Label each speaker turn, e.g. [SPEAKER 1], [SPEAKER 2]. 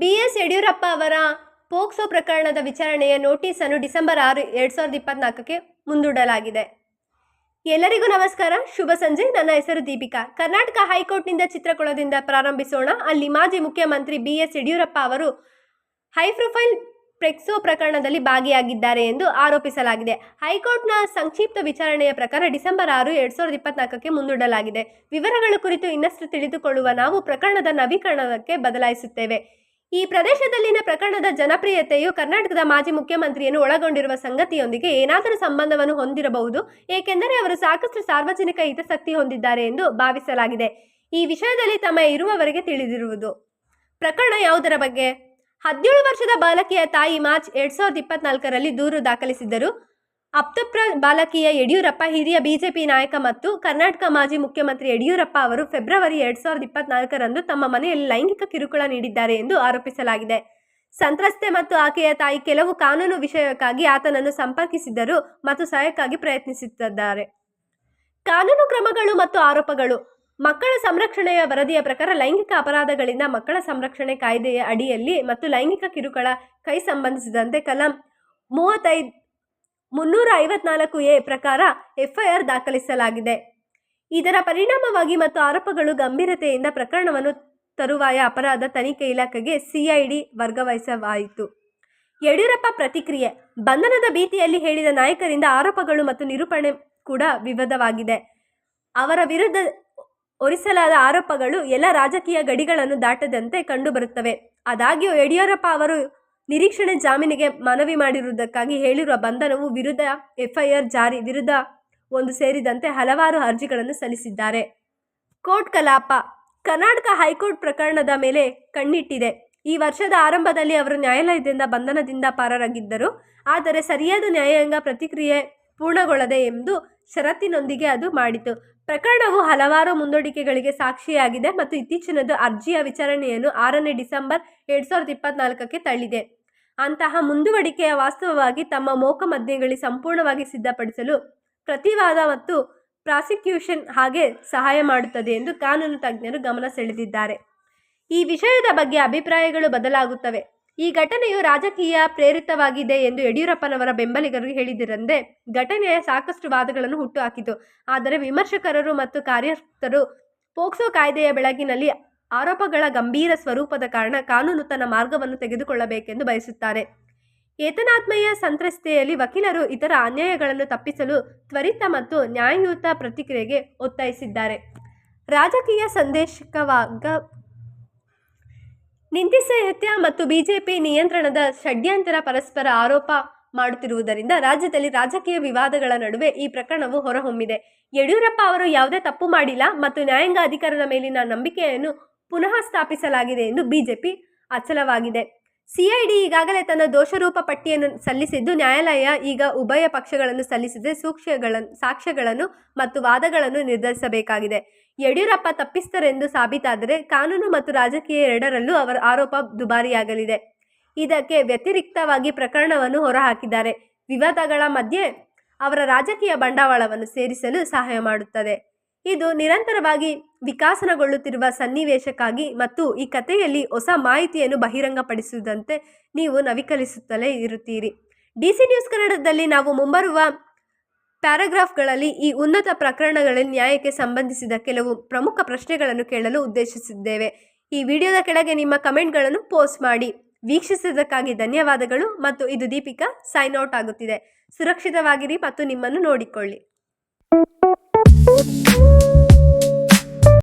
[SPEAKER 1] BS Yediyurappa ಅವರ POCSO ಪ್ರಕರಣದ ವಿಚಾರಣೆಯ ನೋಟಿಸ್ ಅನ್ನು ಡಿಸೆಂಬರ್ ಆರು, ಎರಡ್ ಸಾವಿರದ ಇಪ್ಪತ್ನಾಲ್ಕಕ್ಕೆ ಮುಂದೂಡಲಾಗಿದೆ. ಎಲ್ಲರಿಗೂ ನಮಸ್ಕಾರ. ಶುಭ ಸಂಜೆ. ನನ್ನ ಹೆಸರು ದೀಪಿಕಾ. ಕರ್ನಾಟಕ ಹೈಕೋರ್ಟ್ನಿಂದ ಚಿತ್ರಕೊಳದಿಂದ ಪ್ರಾರಂಭಿಸೋಣ. ಅಲ್ಲಿ ಮಾಜಿ ಮುಖ್ಯಮಂತ್ರಿ ಬಿ ಎಸ್ ಯಡಿಯೂರಪ್ಪ ಅವರು ಹೈ ಪ್ರೊಫೈಲ್ ಪ್ರೆಕ್ಸೋ ಪ್ರಕರಣದಲ್ಲಿ ಭಾಗಿಯಾಗಿದ್ದಾರೆ ಎಂದು ಆರೋಪಿಸಲಾಗಿದೆ. ಹೈಕೋರ್ಟ್ನ ಸಂಕ್ಷಿಪ್ತ ವಿಚಾರಣೆಯ ಪ್ರಕಾರ ಡಿಸೆಂಬರ್ ಆರು, ಎರಡ್ ಸಾವಿರದ ಇಪ್ಪತ್ನಾಲ್ಕಕ್ಕೆ ಮುಂದೂಡಲಾಗಿದೆ. ವಿವರಗಳ ಕುರಿತು ಇನ್ನಷ್ಟು ತಿಳಿದುಕೊಳ್ಳುವ ನಾವು ಪ್ರಕರಣದ ನವೀಕರಣಕ್ಕೆ ಬದಲಾಯಿಸುತ್ತೇವೆ. ಈ ಪ್ರದೇಶದಲ್ಲಿನ ಪ್ರಕರಣದ ಜನಪ್ರಿಯತೆಯು ಕರ್ನಾಟಕದ ಮಾಜಿ ಮುಖ್ಯಮಂತ್ರಿಯನ್ನು ಒಳಗೊಂಡಿರುವ ಸಂಗತಿಯೊಂದಿಗೆ ಏನಾದರೂ ಸಂಬಂಧವನ್ನು ಹೊಂದಿರಬಹುದು, ಏಕೆಂದರೆ ಅವರು ಸಾಕಷ್ಟು ಸಾರ್ವಜನಿಕ ಹಿತಾಸಕ್ತಿ ಹೊಂದಿದ್ದಾರೆ ಎಂದು ಭಾವಿಸಲಾಗಿದೆ. ಈ ವಿಷಯದಲ್ಲಿ ತಮ್ಮ ಇರುವವರೆಗೆ ತಿಳಿದಿರುವುದು. ಪ್ರಕರಣ ಯಾವುದರ ಬಗ್ಗೆ? ಹದಿನೇಳು ವರ್ಷದ ಬಾಲಕಿಯ ತಾಯಿ ಮಾರ್ಚ್ ಎರಡ್ ಸಾವಿರದ ಇಪ್ಪತ್ನಾಲ್ಕರಲ್ಲಿ ದೂರು ದಾಖಲಿಸಿದ್ದರು. ಅಪ್ತಪ್ರ ಬಾಲಕಿಯ ಯಡಿಯೂರಪ್ಪ, ಹಿರಿಯ ಬಿಜೆಪಿ ನಾಯಕ ಮತ್ತು ಕರ್ನಾಟಕ ಮಾಜಿ ಮುಖ್ಯಮಂತ್ರಿ ಯಡಿಯೂರಪ್ಪ ಅವರು ಫೆಬ್ರವರಿ ಎರಡ್ ಸಾವಿರದ ಇಪ್ಪತ್ನಾಲ್ಕರಂದು ತಮ್ಮ ಮನೆಯಲ್ಲಿ ಲೈಂಗಿಕ ಕಿರುಕುಳ ನೀಡಿದ್ದಾರೆ ಎಂದು ಆರೋಪಿಸಲಾಗಿದೆ. ಸಂತ್ರಸ್ತೆ ಮತ್ತು ಆಕೆಯ ತಾಯಿ ಕೆಲವು ಕಾನೂನು ವಿಷಯಕ್ಕಾಗಿ ಆತನನ್ನು ಸಂಪರ್ಕಿಸಿದ್ದರು ಮತ್ತು ಸಹಾಯಕ್ಕಾಗಿ ಪ್ರಯತ್ನಿಸುತ್ತಿದ್ದಾರೆ ಕಾನೂನು ಕ್ರಮಗಳು ಮತ್ತು ಆರೋಪಗಳು. ಮಕ್ಕಳ ಸಂರಕ್ಷಣೆಯ ವರದಿಯ ಪ್ರಕಾರ ಲೈಂಗಿಕ ಅಪರಾಧಗಳಿಂದ ಮಕ್ಕಳ ಸಂರಕ್ಷಣೆ ಕಾಯ್ದೆಯ ಅಡಿಯಲ್ಲಿ ಮತ್ತು ಲೈಂಗಿಕ ಕಿರುಕುಳ ಕೈ ಸಂಬಂಧಿಸಿದಂತೆ ಕಲಂ ಮೂವತ್ತೈದು ಮುನ್ನೂರ ಐವತ್ನಾಲ್ಕು ಎ ಪ್ರಕಾರ ಎಫ್ಐಆರ್ ದಾಖಲಿಸಲಾಗಿದೆ. ಇದರ ಪರಿಣಾಮವಾಗಿ ಮತ್ತು ಆರೋಪಗಳು ಗಂಭೀರತೆಯಿಂದ ಪ್ರಕರಣವನ್ನು ತರುವಾಯ ಅಪರಾಧ ತನಿಖೆ ಇಲಾಖೆಗೆ ಸಿಐಡಿ ವರ್ಗವಹಿಸಲಾಯಿತು ಯಡಿಯೂರಪ್ಪ ಪ್ರತಿಕ್ರಿಯೆ, ಬಂಧನದ ಭೀತಿಯಲ್ಲಿ ಹೇಳಿದ ನಾಯಕರಿಂದ ಆರೋಪಗಳು ಮತ್ತು ನಿರೂಪಣೆ ಕೂಡ ವಿವಾದವಾಗಿದೆ. ಅವರ ವಿರುದ್ಧ ಒರಿಸಲಾದ ಆರೋಪಗಳು ಎಲ್ಲ ರಾಜಕೀಯ ಗಡಿಗಳನ್ನು ದಾಟದಂತೆ ಕಂಡುಬರುತ್ತವೆ. ಆದಾಗ್ಯೂ ಯಡಿಯೂರಪ್ಪ ಅವರು ನಿರೀಕ್ಷಣೆ ಜಾಮೀನಿಗೆ ಮನವಿ ಮಾಡಿರುವುದಕ್ಕಾಗಿ ಹೇಳಿರುವ ಬಂಧನವು ವಿರುದ್ಧ ಎಫ್ಐಆರ್ ಜಾರಿ ವಿರುದ್ಧ ಒಂದು ಸೇರಿದಂತೆ ಹಲವಾರು ಅರ್ಜಿಗಳನ್ನು ಸಲ್ಲಿಸಿದ್ದಾರೆ. ಕೋರ್ಟ್ ಕಲಾಪ, ಕರ್ನಾಟಕ ಹೈಕೋರ್ಟ್ ಪ್ರಕರಣದ ಮೇಲೆ ಕಣ್ಣಿಟ್ಟಿದೆ. ಈ ವರ್ಷದ ಆರಂಭದಲ್ಲಿ ಅವರು ನ್ಯಾಯಾಲಯದಿಂದ ಬಂಧನದಿಂದ ಪಾರರಾಗಿದ್ದರು. ಆದರೆ ಸರಿಯಾದ ನ್ಯಾಯಾಂಗ ಪ್ರತಿಕ್ರಿಯೆ ಪೂರ್ಣಗೊಳ್ಳದೆ ಎಂದು ಷರತ್ತಿನೊಂದಿಗೆ ಅದು ಮಾಡಿತು. ಪ್ರಕರಣವು ಹಲವಾರು ಮುಂದೂಡಿಕೆಗಳಿಗೆ ಸಾಕ್ಷಿಯಾಗಿದೆ ಮತ್ತು ಇತ್ತೀಚಿನದು ಅರ್ಜಿಯ ವಿಚಾರಣೆಯನ್ನು ಆರನೇ ಡಿಸೆಂಬರ್ ಎರಡ್ ಸಾವಿರದ ಇಪ್ಪತ್ನಾಲ್ಕಕ್ಕೆ ತಳ್ಳಿದೆ. ಅಂತಹ ಮುಂದುವಡಿಕೆಯ ವಾಸ್ತವವಾಗಿ ತಮ್ಮ ಮೋಕಮದ್ಯಗಳಿಗೆ ಸಂಪೂರ್ಣವಾಗಿ ಸಿದ್ಧಪಡಿಸಲು ಪ್ರತಿವಾದ ಮತ್ತು ಪ್ರಾಸಿಕ್ಯೂಷನ್ ಹಾಗೆ ಸಹಾಯ ಮಾಡುತ್ತದೆ ಎಂದು ಕಾನೂನು ತಜ್ಞರು ಗಮನ ಸೆಳೆದಿದ್ದಾರೆ. ಈ ವಿಷಯದ ಬಗ್ಗೆ ಅಭಿಪ್ರಾಯಗಳು ಬದಲಾಗುತ್ತವೆ. ಈ ಘಟನೆಯು ರಾಜಕೀಯ ಪ್ರೇರಿತವಾಗಿದೆ ಎಂದು ಯಡಿಯೂರಪ್ಪನವರ ಬೆಂಬಲಿಗರು ಹೇಳಿದಿರಂದೆ ಘಟನೆಯ ಸಾಕಷ್ಟು ವಾದಗಳನ್ನು ಹುಟ್ಟುಹಾಕಿತು. ಆದರೆ ವಿಮರ್ಶಕರರು ಮತ್ತು ಕಾರ್ಯಕರ್ತರು ಪೋಕ್ಸೋ ಕಾಯ್ದೆಯ ಬೆಳಗಿನಲ್ಲಿ ಆರೋಪಗಳ ಗಂಭೀರ ಸ್ವರೂಪದ ಕಾರಣ ಕಾನೂನು ತನ್ನ ಮಾರ್ಗವನ್ನು ತೆಗೆದುಕೊಳ್ಳಬೇಕೆಂದು ಬಯಸುತ್ತಾರೆ. ಏತನಾತ್ಮೀಯ ಸಂತ್ರಸ್ತೆಯಲ್ಲಿ ವಕೀಲರು ಇತರ ಅನ್ಯಾಯಗಳನ್ನು ತಪ್ಪಿಸಲು ತ್ವರಿತ ಮತ್ತು ನ್ಯಾಯಯುತ ಪ್ರತಿಕ್ರಿಯೆಗೆ ಒತ್ತಾಯಿಸಿದ್ದಾರೆ. ರಾಜಕೀಯ ಸಂದೇಶಕವಾಗ ನಿಂದಿಸಾಹಿತ್ಯ ಮತ್ತು ಬಿಜೆಪಿ ನಿಯಂತ್ರಣದ ಷಡ್ಯಂತರ ಪರಸ್ಪರ ಆರೋಪ ಮಾಡುತ್ತಿರುವುದರಿಂದ ರಾಜ್ಯದಲ್ಲಿ ರಾಜಕೀಯ ವಿವಾದಗಳ ನಡುವೆ ಈ ಪ್ರಕರಣವು ಹೊರಹೊಮ್ಮಿದೆ. ಯಡಿಯೂರಪ್ಪ ಅವರು ಯಾವುದೇ ತಪ್ಪು ಮಾಡಿಲ್ಲ ಮತ್ತು ನ್ಯಾಯಾಂಗ ಅಧಿಕಾರದ ಮೇಲಿನ ನಂಬಿಕೆಯನ್ನು ಪುನಃ ಸ್ಥಾಪಿಸಲಾಗಿದೆ ಎಂದು ಬಿಜೆಪಿ ಅಚಲವಾಗಿದೆ ಸಿಐಡಿ ಈಗಾಗಲೇ ತನ್ನ ದೋಷರೂಪ ಪಟ್ಟಿಯನ್ನು ಸಲ್ಲಿಸಿದ್ದು, ನ್ಯಾಯಾಲಯ ಈಗ ಉಭಯ ಪಕ್ಷಗಳನ್ನು ಸಲ್ಲಿಸಿದೆ. ಸೂಕ್ಷ್ಮಗಳನ್ನು ಸಾಕ್ಷ್ಯಗಳನ್ನು ಮತ್ತು ವಾದಗಳನ್ನು ನಿರ್ಧರಿಸಬೇಕಾಗಿದೆ. ಯಡಿಯೂರಪ್ಪ ತಪ್ಪಿಸ್ತರೆಂದು ಸಾಬೀತಾದರೆ ಕಾನೂನು ಮತ್ತು ರಾಜಕೀಯ ಎರಡರಲ್ಲೂ ಅವರ ಆರೋಪ ದುಬಾರಿಯಾಗಲಿದೆ. ಇದಕ್ಕೆ ವ್ಯತಿರಿಕ್ತವಾಗಿ ಪ್ರಕರಣವನ್ನು ಹೊರಹಾಕಿದ್ದಾರೆ. ವಿವಾದಗಳ ಮಧ್ಯೆ ಅವರ ರಾಜಕೀಯ ಬಂಡವಾಳವನ್ನು ಸೇರಿಸಲು ಸಹಾಯ ಮಾಡುತ್ತದೆ. ಇದು ನಿರಂತರವಾಗಿ ವಿಕಾಸನಗೊಳ್ಳುತ್ತಿರುವ ಸನ್ನಿವೇಶಕ್ಕಾಗಿ ಮತ್ತು ಈ ಕಥೆಯಲ್ಲಿ ಹೊಸ ಮಾಹಿತಿಯನ್ನು ಬಹಿರಂಗಪಡಿಸುವುದಂತೆ ನೀವು ನವೀಕರಿಸುತ್ತಲೇ ಇರುತ್ತೀರಿ. ಡಿ ಸಿ ನ್ಯೂಸ್ ಕನ್ನಡದಲ್ಲಿ ನಾವು ಮುಂಬರುವ ಪ್ಯಾರಾಗ್ರಾಫ್ಗಳಲ್ಲಿ ಈ ಉನ್ನತ ಪ್ರಕರಣಗಳಲ್ಲಿ ನ್ಯಾಯಕ್ಕೆ ಸಂಬಂಧಿಸಿದ ಕೆಲವು ಪ್ರಮುಖ ಪ್ರಶ್ನೆಗಳನ್ನು ಕೇಳಲು ಉದ್ದೇಶಿಸಿದ್ದೇವೆ. ಈ ವಿಡಿಯೋದ ಕೆಳಗೆ ನಿಮ್ಮ ಕಮೆಂಟ್ಗಳನ್ನು ಪೋಸ್ಟ್ ಮಾಡಿ. ವೀಕ್ಷಿಸಿದ್ದಕ್ಕಾಗಿ ಧನ್ಯವಾದಗಳು ಮತ್ತು ಇದು ದೀಪಿಕಾ ಸೈನ್ ಔಟ್ ಆಗುತ್ತಿದೆ. ಸುರಕ್ಷಿತವಾಗಿರಿ ಮತ್ತು ನಿಮ್ಮನ್ನು ನೋಡಿಕೊಳ್ಳಿ.